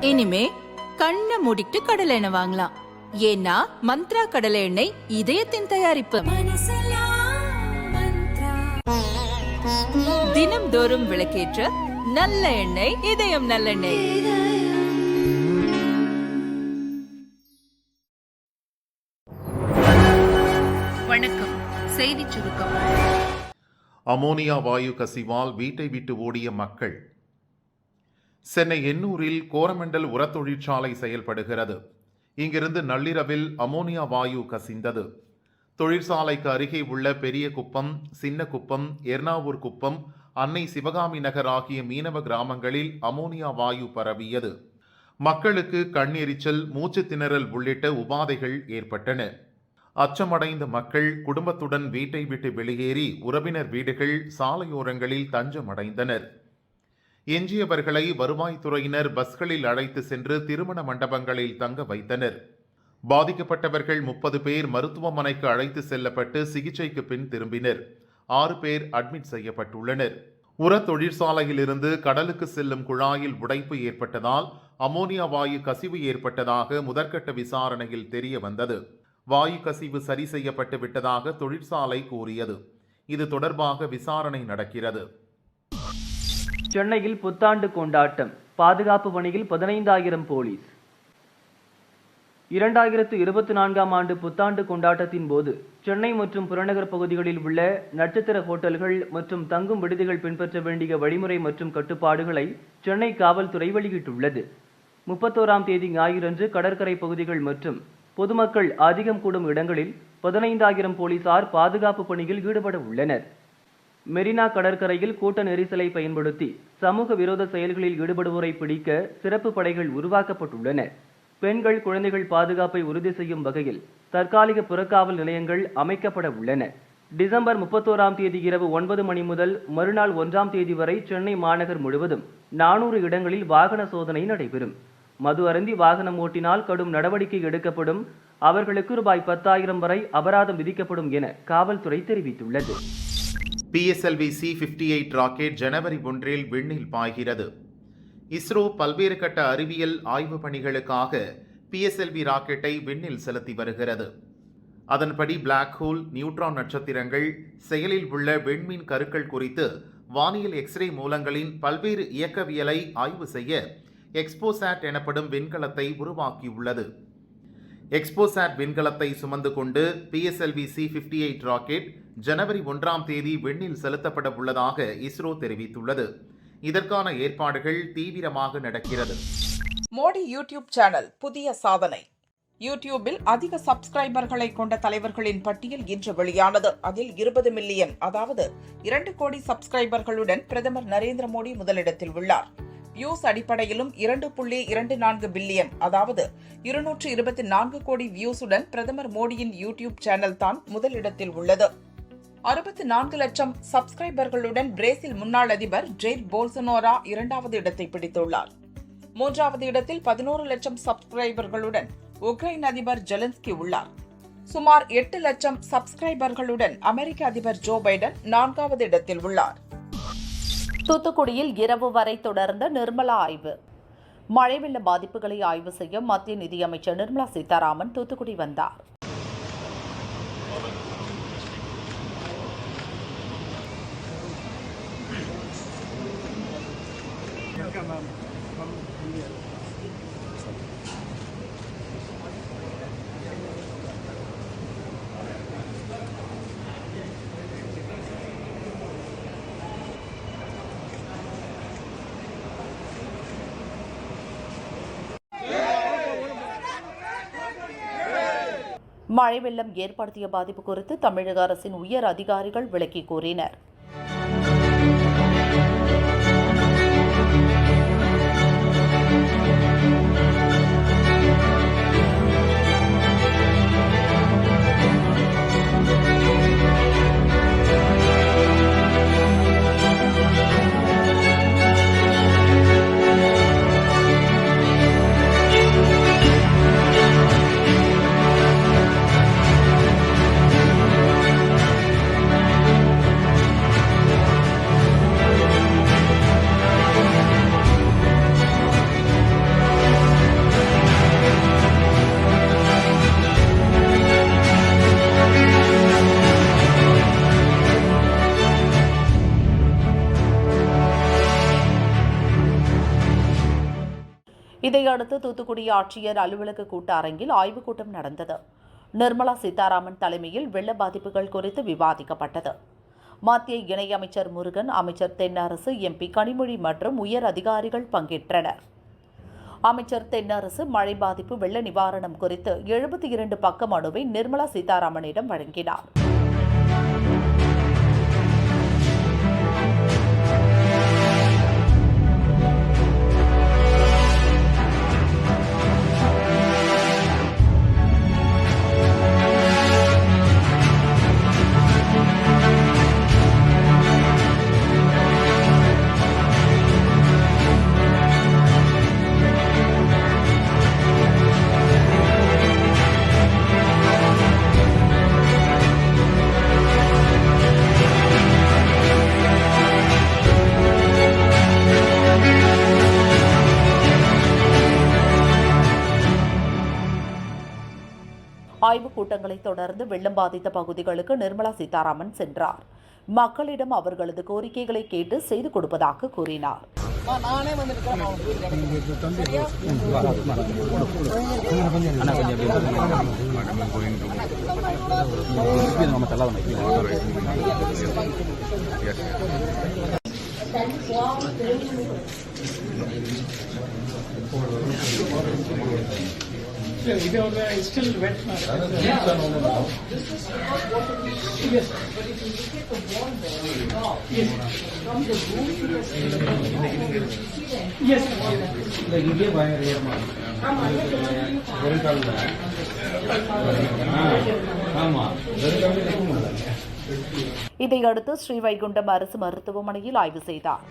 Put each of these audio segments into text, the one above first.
இனிமே கண்ணை மூடிட்டு கடலை எண்ணெய் வாங்கலாம். ஏன்னா மந்த்ரா கடலை எண்ணெய் இதயத்தின் தயாரிப்பு. தினம்தோறும் விளக்கேற்ற நல்ல எண்ணெய் இதயம் நல்லெண்ணெய். வணக்கம். செய்தி சுருக்கம். அமோனியா வாயு கசிவால் வீட்டை விட்டு ஓடிய மக்கள் சென்னை எண்ணூரில் கோரமண்டல் உரத் தொழிற்சாலை செயல்படுகிறது. இங்கிருந்து நள்ளிரவில் அமோனியா வாயு கசிந்தது. தொழிற்சாலைக்கு அருகே உள்ள பெரிய குப்பம் சின்ன குப்பம் எர்ணாவூர் குப்பம் அன்னை சிவகாமி நகர் ஆகிய மீனவ கிராமங்களில் அமோனியா வாயு பரவியது. மக்களுக்கு கண்ணெரிச்சல் மூச்சு திணறல் உள்ளிட்ட உபாதைகள் ஏற்பட்டன. அச்சமடைந்த மக்கள் குடும்பத்துடன் வீட்டை விட்டு வெளியேறி உறவினர் வீடுகள் சாலையோரங்களில் தஞ்சமடைந்தனர். எஞ்சியவர்களை வருவாய்த்துறையினர் பஸ்களில் அழைத்து சென்று திருமண மண்டபங்களில் தங்க வைத்தனர். பாதிக்கப்பட்டவர்கள் முப்பது பேர் மருத்துவமனைக்கு அழைத்து செல்லப்பட்டு சிகிச்சைக்கு பின் திரும்பினர். ஆறு பேர் அட்மிட் செய்யப்பட்டுள்ளனர். உர தொழிற்சாலையிலிருந்து கடலுக்கு செல்லும் குழாயில் உடைப்பு ஏற்பட்டதால் அமோனியா வாயு கசிவு ஏற்பட்டதாக முதற்கட்ட விசாரணையில் தெரிய வந்தது. வாயு கசிவு சரி செய்யப்பட்டு விட்டதாக தொழிற்சாலை கூறியது. இது தொடர்பாக விசாரணை நடக்கிறது. சென்னையில் புத்தாண்டு கொண்டாட்டம். பாதுகாப்பு பணியில் பதினைந்தாயிரம் போலீஸ். இரண்டாயிரத்து இருபத்தி நான்காம் ஆண்டு புத்தாண்டு கொண்டாட்டத்தின் போது சென்னை மற்றும் புறநகர் பகுதிகளில் உள்ள நட்சத்திர ஹோட்டல்கள் மற்றும் தங்கும் விடுதிகள் பின்பற்ற வேண்டிய வழிமுறை மற்றும் கட்டுப்பாடுகளை சென்னை காவல்துறை வெளியிட்டுள்ளது. முப்பத்தோராம் தேதி ஞாயிறன்று கடற்கரை பகுதிகள் மற்றும் பொதுமக்கள் அதிகம் கூடும் இடங்களில் பதினைந்தாயிரம் போலீசார் பாதுகாப்பு பணியில் ஈடுபட உள்ளனர். மெரினா கடற்கரையில் கூட்ட நெரிசலை பயன்படுத்தி சமூக விரோத செயல்களில் ஈடுபடுவோரை பிடிக்க சிறப்பு படைகள் உருவாக்கப்பட்டுள்ளன. பெண்கள் குழந்தைகள் பாதுகாப்பை உறுதி செய்யும் வகையில் தற்காலிக புறக்காவல் நிலையங்கள் அமைக்கப்பட உள்ளன. டிசம்பர் முப்பத்தோராம் தேதி இரவு ஒன்பது மணி முதல் மறுநாள் ஒன்றாம் தேதி வரை சென்னை மாநகர் முழுவதும் நானூறு இடங்களில் வாகன சோதனை நடைபெறும். மது அருந்தி வாகனம் ஓட்டினால் கடும் நடவடிக்கை எடுக்கப்படும். அவர்களுக்கு ரூபாய் பத்தாயிரம் வரை அபராதம் விதிக்கப்படும் என காவல்துறை தெரிவித்துள்ளது. PSLV C fifty eight rocket ஜனவரி ஒன்றில் விண்ணில் பாய்கிறது. இஸ்ரோ பல்வேறு கட்ட அறிவியல் ஆய்வு பணிகளுக்காக பிஎஸ்எல்வி ராக்கெட்டை விண்ணில் செலுத்தி வருகிறது. அதன்படி பிளாக் ஹோல் நியூட்ரான் நட்சத்திரங்கள் செயலில் உள்ள விண்மீன் கருக்கள் குறித்து வானியல் எக்ஸ்ரே மூலங்களின் பல்வேறு இயக்கவியலை ஆய்வு செய்ய எக்ஸ்போசாட் எனப்படும் விண்கலத்தை உருவாக்கியுள்ளது. எக்ஸ்போசாட் விண்கலத்தை சுமந்து கொண்டு PSLV C fifty eight rocket ஜனவரி ஒன்றாம் தேதி விண்ணில் செலுத்தப்பட உள்ளதாக இஸ்ரோ தெரிவித்துள்ளது. இதற்கான ஏற்பாடுகள் தீவிரமாக நடக்கிறது. மோடி யூடியூப் சேனல் புதிய சாதனை. யூடியூபில் அதிக சப்ஸ்கிரைபர்களை கொண்ட தலைவர்களின் பட்டியல் இன்று வெளியானது. அதில் இருபது மில்லியன் அதாவது இரண்டு கோடி சப்ஸ்கிரைபர்களுடன் பிரதமர் நரேந்திர மோடி முதலிடத்தில் உள்ளார். வியூஸ் அடிப்படையிலும் இரண்டு புள்ளி இரண்டு நான்கு பில்லியன் அதாவது இருநூற்று இருபத்தி நான்கு கோடி வியூஸுடன் பிரதமர் மோடியின் யூடியூப் சேனல் தான் முதலிடத்தில் உள்ளது. அறுபத்தி நான்கு லட்சம் சப்ஸ்கிரைபர்களுடன் பிரேசில் முன்னாள் அதிபர் ஜெயிர் போல்சனோரா இரண்டாவது இடத்தை பிடித்துள்ளார். மூன்றாவது இடத்தில் பதினோரு லட்சம் சப்ஸ்கிரைபர்களுடன் உக்ரைன் அதிபர் ஜெலன்ஸ்கி உள்ளார். சுமார் எட்டு லட்சம் சப்ஸ்கிரைபர்களுடன் அமெரிக்க அதிபர் ஜோ பைடன் நான்காவது இடத்தில் உள்ளார். தூத்துக்குடியில் இரவு வரை தொடர்ந்த நிர்மலா ஆய்வு. மழை வெள்ள பாதிப்புகளை ஆய்வு செய்ய மத்திய நிதியமைச்சர் நிர்மலா சீதாராமன் தூத்துக்குடி வந்தார். மழை வெள்ளம் ஏற்படுத்திய பாதிப்பு குறித்து தமிழக அரசின் உயர் அதிகாரிகள் விளக்கி கூறினர். இதையடுத்து தூத்துக்குடி ஆட்சியர் அலுவலக கூட்ட அரங்கில் ஆய்வுக் கூட்டம் நடந்தது. நிர்மலா சீதாராமன் தலைமையில் வெள்ள பாதிப்புகள் குறித்து விவாதிக்கப்பட்டது. மத்திய இணையமைச்சர் முருகன் அமைச்சர் தென்னரசு எம்பி கனிமொழி மற்றும் உயர் அதிகாரிகள் பங்கேற்றனர். அமைச்சர் தென்னரசு மழை பாதிப்பு வெள்ள நிவாரணம் குறித்து எழுபத்தி இரண்டு பக்க மனுவை நிர்மலா சீதாராமனிடம் வழங்கினார். ஆய்வுக் கூட்டங்களைத் தொடர்ந்து வெள்ளம் பாதித்த பகுதிகளுக்கு நிர்மலா சீதாராமன் சென்றார். மக்களிடம் அவர்களது கோரிக்கைகளை கேட்டு செய்து கொடுப்பதாக கூறினார். இதையடுத்து ஸ்ரீவைகுண்டம் அரசு மருத்துவமனையில் ஆய்வு செய்தார்.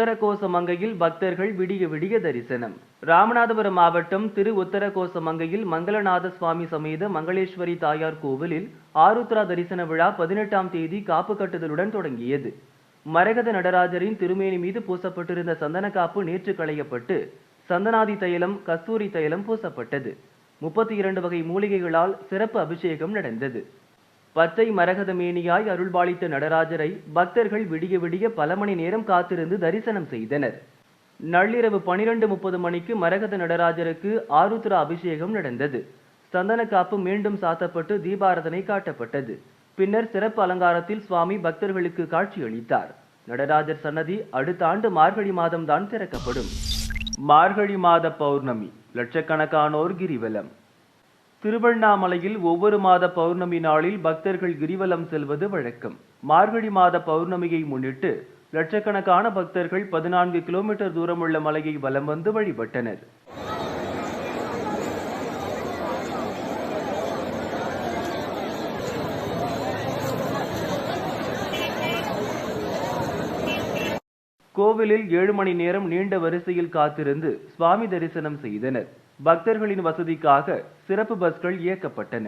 உத்தரகோசமங்கையில் பக்தர்கள் விடிய விடிய தரிசனம். ராமநாதபுரம் மாவட்டம் திரு உத்தரகோசமங்கையில் மங்களநாத சுவாமி சமேத மங்களேஸ்வரி தாயார் கோவிலில் ஆருத்ரா தரிசன விழா பதினெட்டாம் தேதி காப்பு கட்டுதலுடன் தொடங்கியது. மரகத நடராஜரின் திருமேனி மீது பூசப்பட்டிருந்த சந்தன காப்பு நேற்று களையப்பட்டு சந்தனாதி தைலம் கஸ்தூரி தைலம் பூசப்பட்டது. முப்பத்தி இரண்டு வகை மூலிகைகளால் சிறப்பு அபிஷேகம் நடந்தது. பச்சை மரகதமேனியாய் அருள்பாலித்த நடராஜரை பக்தர்கள் விடிய விடிய பல மணி நேரம் காத்திருந்து தரிசனம் செய்தனர். நள்ளிரவு பனிரெண்டு முப்பது மணிக்கு மரகத நடராஜருக்கு ஆருத்ரா அபிஷேகம் நடந்தது. சந்தன காப்பு மீண்டும் சாத்தப்பட்டு தீபாரதனை காட்டப்பட்டது. பின்னர் சிறப்பு அலங்காரத்தில் சுவாமி பக்தர்களுக்கு காட்சியளித்தார். நடராஜர் சன்னதி அடுத்த ஆண்டு மார்கழி மாதம்தான் திறக்கப்படும். மார்கழி மாத பௌர்ணமி லட்சக்கணக்கானோர் கிரிவலம். திருவண்ணாமலையில் ஒவ்வொரு மாத பௌர்ணமி நாளில் பக்தர்கள் கிரிவலம் செல்வது வழக்கம். மார்கழி மாத பௌர்ணமியை முன்னிட்டு லட்சக்கணக்கான பக்தர்கள் பதினான்கு கிலோமீட்டர் தூரமுள்ள மலையை வலம் வந்து வழிபட்டனர். கோவிலில் ஏழு மணி நேரம் நீண்ட வரிசையில் காத்திருந்து சுவாமி தரிசனம் செய்தனர். பக்தர்களின் வசதிக்காக சிறப்பு பஸ்கள் இயக்கப்பட்டன.